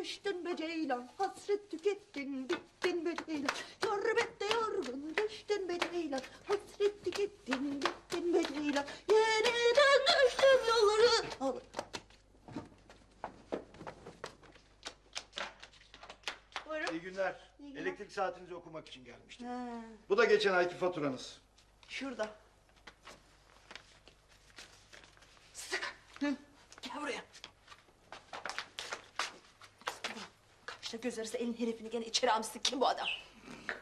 düştün be ceylan Hasret tükettin bittin be ceylan Gurbette yorgun düştün be ceylan Hasret tükettin bittin be ceylan Yeniden düştüm yolları. Buyurun İyi günler. İyi günler. Elektrik saatinizi okumak için gelmiştim. Ha, Bu da geçen ayki faturanız. Şurada Sık Hı, Gel buraya Kaçta göz arası elin herifini gene içeri almışsın kim bu adam?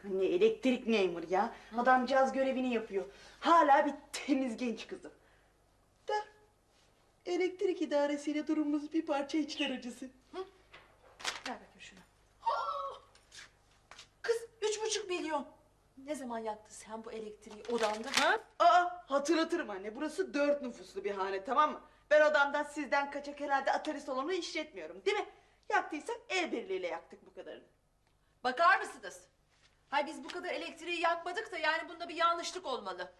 Ne elektrik memur ya. Adamcağız görevini yapıyor. Hala bir temiz genç kızım. Da elektrik idaresiyle durumumuz bir parça içler acısı. Ver bakayım şunu. Kız üç buçuk milyon. Ne zaman yaktın sen bu elektriği odanda ha? Aa hatırlatırım anne. Burası dört nüfuslu bir hane tamam mı? Ben odamdan sizden kaçak herhalde atari salonu işletmiyorum değil mi? Yaktıysak el birliğiyle yaktık bu kadarını. Bakar mısınız? Hay biz bu kadar elektriği yakmadık da yani bunda bir yanlışlık olmalı.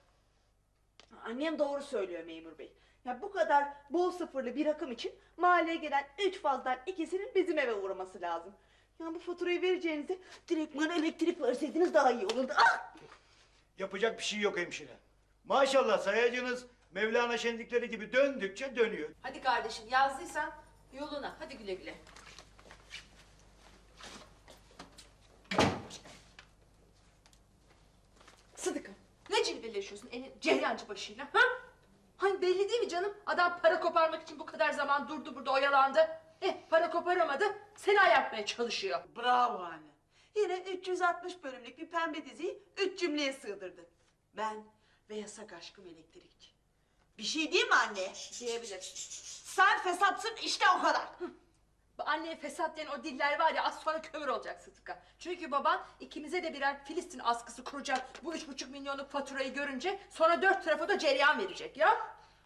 Annem doğru söylüyor memur bey. Ya bu kadar bol sıfırlı bir rakım için mahalleye gelen üç fazdan ikisinin bizim eve uğraması lazım. Ya bu faturayı vereceğinize direktman elektrik verseydiniz daha iyi olurdu. Ah! Yapacak bir şey yok hemşire. Maşallah sayacınız Mevlana şenlikleri gibi döndükçe dönüyor. Hadi kardeşim yazdıysan yoluna. Hadi güle güle. Sıdıka ne cilveleşiyorsun elin ceryancı başıyla ha? Hani belli değil mi canım? Adam para koparmak için bu kadar zaman durdu burada oyalandı. Eh para koparamadı seni ayartmaya çalışıyor. Bravo anne. Yine 360 bölümlük bir pembe diziyi üç cümleye sığdırdın. Ben ve yasak aşkım elektrikçi. Bir şey değil mi anne? Diyebilirsin. Sen fesatsın işte o kadar. Bu anneye fesat diyen o diller var ya az sonra kömür olacak Sıtıka. Çünkü baban ikimize de birer Filistin askısı kuracak bu üç buçuk milyonluk faturayı görünce sonra dört tarafa da cereyan verecek ya.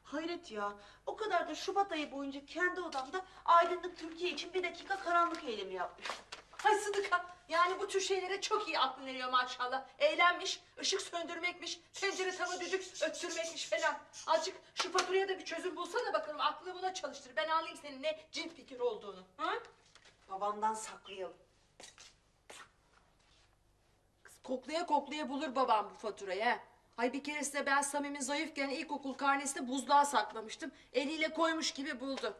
Hayret ya. O kadar da Şubat ayı boyunca kendi odamda aydınlık Türkiye için bir dakika karanlık eylemi yapmıştım. Ay Sıdıka yani bu tür şeylere çok iyi aklın eriyor maşallah. Eğlenmiş, ışık söndürmekmiş, tencere tava düdük öttürmekmiş falan. Azıcık şu faturaya da bir çözüm bulsana bakalım aklını buna çalıştır. Ben anlayayım senin ne cin fikir olduğunu. Ha? Babamdan saklayalım. Kız koklaya koklaya bulur babam bu faturayı ha. Ay bir keresinde ben Samim'in zayıfken ilkokul karnesini buzluğa saklamıştım. Eliyle koymuş gibi buldu.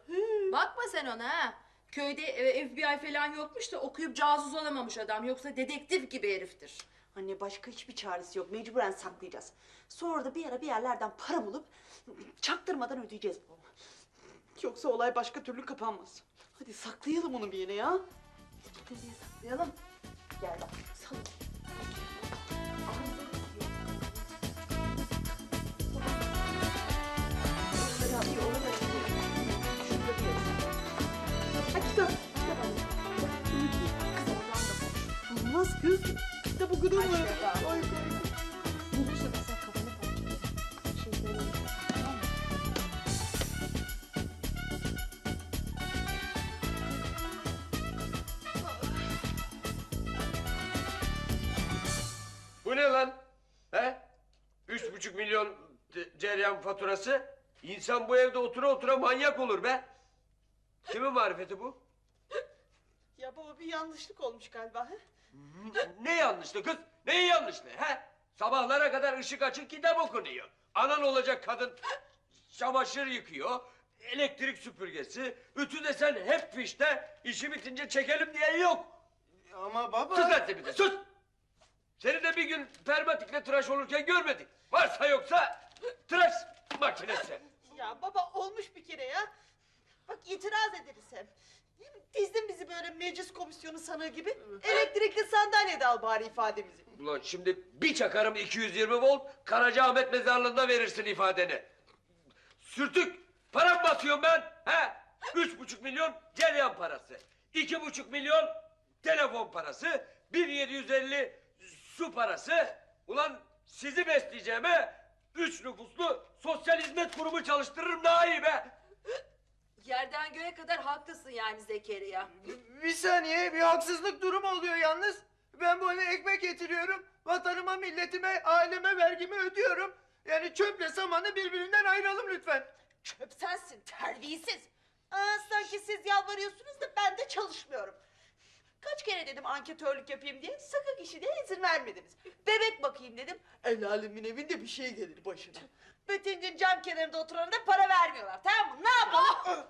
Bakma sen ona ha. Köyde e, FBI falan yokmuş da okuyup casus olamamış adam. Yoksa dedektif gibi heriftir. Anne başka hiçbir çaresi yok. Mecburen saklayacağız. Sonra da bir ara bir yerlerden para bulup çaktırmadan ödeyeceğiz babama. Yoksa olay başka türlü kapanmaz. Hadi saklayalım onu bir yere ya. Nereye saklayalım? Gel bak. Sal. Bu ne lan? He? Üç buçuk milyon ce- cereyan faturası. İnsan bu evde otura otura manyak olur be. Kimin marifeti bu? Ya baba bir yanlışlık olmuş galiba. He? Ne yanlışlı kız? Neyi yanlışlı? He? Sabahlara kadar ışık açık kitap okunuyor. Anan olacak kadın çamaşır yıkıyor. Elektrik süpürgesi. Ütü desen hep fişte. İşi bitince çekelim diye yok. Ama baba... Sus lan sen bir de sus! Bir gün permatikle tıraş olurken görmedik. Varsa yoksa tıraş makinesi. Ya baba olmuş bir kere ya. Bak itiraz ederiz mi? Dizdin bizi böyle meclis komisyonu sanığı gibi. Elektrikli sandalyede al bari ifademizi. Ulan şimdi bir çakarım 220 volt Karacaahmet mezarlığında verirsin ifadeni. Sürtük para mı basıyorum ben? He? Üç buçuk milyon cereyan parası. iki buçuk milyon telefon parası. Bir yedi yüz elli su parası. Ulan sizi besleyeceğime üç nüfuslu sosyal hizmet kurumu çalıştırırım daha iyi be. Yerden göğe kadar haklısın yani Zekeriya. Bir saniye bir haksızlık durumu oluyor yalnız. Ben bu eve ekmek getiriyorum. Vatanıma, milletime, aileme vergimi ödüyorum. Yani çöple samanı birbirinden ayıralım lütfen. Çöp sensin terbiyesiz. Aa, sanki siz yalvarıyorsunuz da ben de çalışmıyorum. Kaç kere dedim anketörlük yapayım diye sakın işi de izin vermediniz. Bebek bakayım dedim. El alemin evinde bir şey gelir başına. Bütün gün cam kenarında oturana da para vermiyorlar tamam mı? Ne yapalım?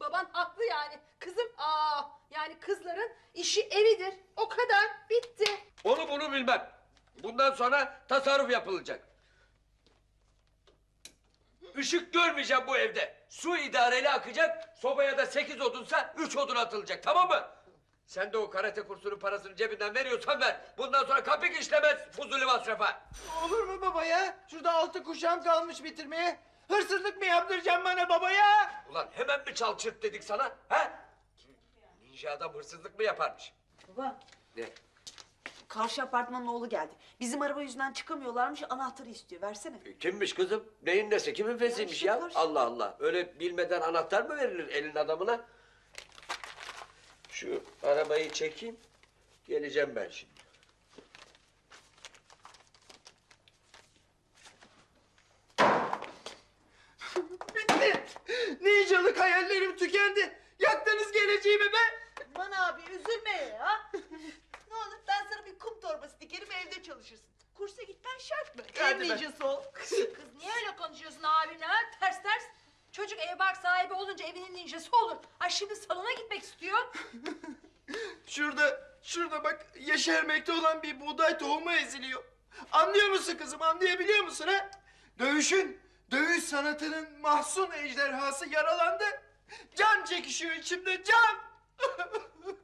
Baban haklı yani. Kızım aa yani kızların işi evidir. O kadar bitti. Onu bunu bilmem. Bundan sonra tasarruf yapılacak. Işık görmeyeceğim bu evde. Su idareli akacak. Sobaya da sekiz odunsa üç odun atılacak. Tamam mı? Sen de o karate kursunun parasını cebinden veriyorsan ver. Bundan sonra kapik işlemez fuzuli masrafa. Olur mu baba ya? Şurada altı kuşağım kalmış bitirmeye. Hırsızlık mı yaptıracaksın bana baba ya? Ulan hemen mi çal çırp dedik sana? He? Ninja adam hırsızlık mı yaparmış? Baba Ne? karşı apartmanın oğlu geldi. Bizim araba yüzünden çıkamıyorlarmış anahtarı istiyor versene. E, Kimmiş kızım? Neyin nesi? Kimin fesiymiş Ya ya? karşı- Allah Allah. Öyle bilmeden anahtar mı verilir elin adamına? Şu arabayı çekeyim. Geleceğim ben şimdi. Bitti. Ninjalık hayallerim tükendi. Yaktınız geleceğimi be. Aman abi üzülme ya. ne olur ben sana bir kum torbası dikerim evde çalışırsın. Kursa gitmen şart mı? Hadi Ev be. ninjası ol. Kız niye Çocuk ev bark sahibi olunca evinin ninjası olur. Ay şimdi salona gitmek istiyor. Şurada, şurada bak yeşermekte olan bir buğday tohumu eziliyor. Anlıyor musun kızım, anlayabiliyor musun ha? Dövüşün, dövüş sanatının mahzun ejderhası yaralandı. Can çekişiyor içimde, can!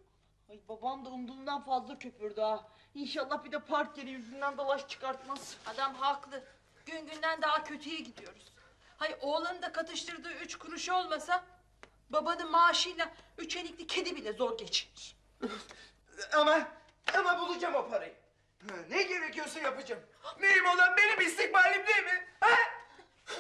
Ay babam da umduğumdan fazla köpürdü ha. İnşallah bir de park yeri yüzünden dalaş çıkartmaz. Adam haklı. Gün günden daha kötüye gidiyoruz. Hay oğlanın da katıştırdığı üç kuruş olmasa... ...babanın maaşıyla üç enikli kedi bile zor geçinir. Ama, ama bulacağım o parayı. Ha, Ne gerekiyorsa yapacağım. Neyim olan benim istikbalim değil mi? Ha?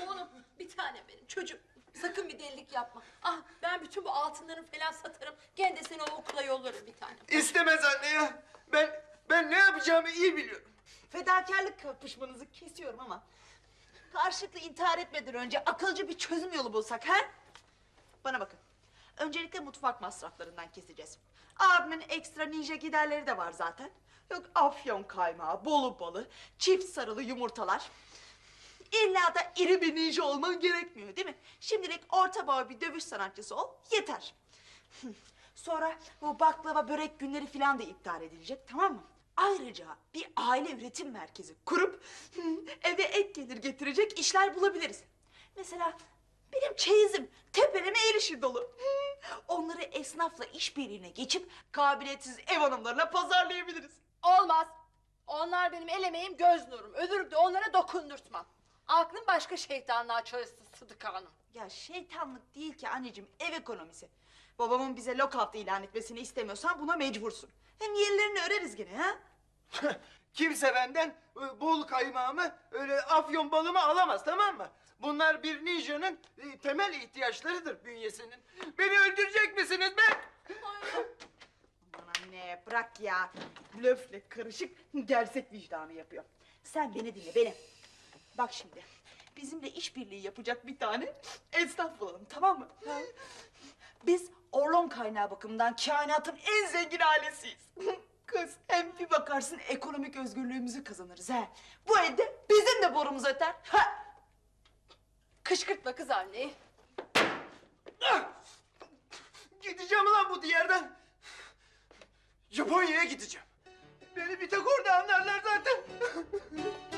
Oğlum bir tane benim çocuğum. Sakın bir delilik yapma. Ah ben bütün bu altınları falan satarım. Gene de seni o okula yollarım bir tane. İstemez anne ya. Ben, ben ne yapacağımı iyi biliyorum. Fedakarlık kapışmanızı kesiyorum ama... ...karşılıklı intihar etmeden önce akılcı bir çözüm yolu bulsak ha? Bana bakın. Öncelikle mutfak masraflarından keseceğiz. Abimin ekstra ninja giderleri de var zaten. Yok afyon kaymağı, bolu balı, çift sarılı yumurtalar. İlla da iri bir ninja olman gerekmiyor değil mi? Şimdilik orta boy bir dövüş sanatçısı ol yeter. Sonra bu baklava börek günleri falan da iptal edilecek tamam mı? Ayrıca bir aile üretim merkezi kurup eve ek gelir getirecek işler bulabiliriz. Mesela benim çeyizim tepeleme el işi dolu. Onları esnafla işbirliğine geçip kabiliyetsiz ev hanımlarına pazarlayabiliriz. Olmaz. Onlar benim el emeğim göz nurum. Ölürüm de onlara dokundurtmam. Aklın başka şeytanlığa çalışsın Sıdıka Hanım. Ya şeytanlık değil ki anneciğim ev ekonomisi. Babamın bize lockout ilan etmesini istemiyorsan buna mecbursun. Hem yerlerini öreriz gene ha. Kimse benden e, bol kaymağımı, öyle afyon balımı alamaz tamam mı? Bunlar bir ninjanın e, temel ihtiyaçlarıdır bünyesinin. Beni öldürecek misiniz be? Aman anne bırak ya. Blöfle karışık gerçek vicdanı yapıyor. Sen beni dinle beni. Bak şimdi bizimle işbirliği yapacak bir tane esnaf bulalım tamam mı? Biz kaynağı bakımından kainatın en zengin ailesiyiz. Kız hem bir bakarsın ekonomik özgürlüğümüzü kazanırız ha. Bu evde bizim de borumuz öter. Ha. Kışkırtma kız anneyi. Ah! Gideceğim lan bu diyardan. Japonya'ya gideceğim. Beni bir tek orada anlarlar zaten.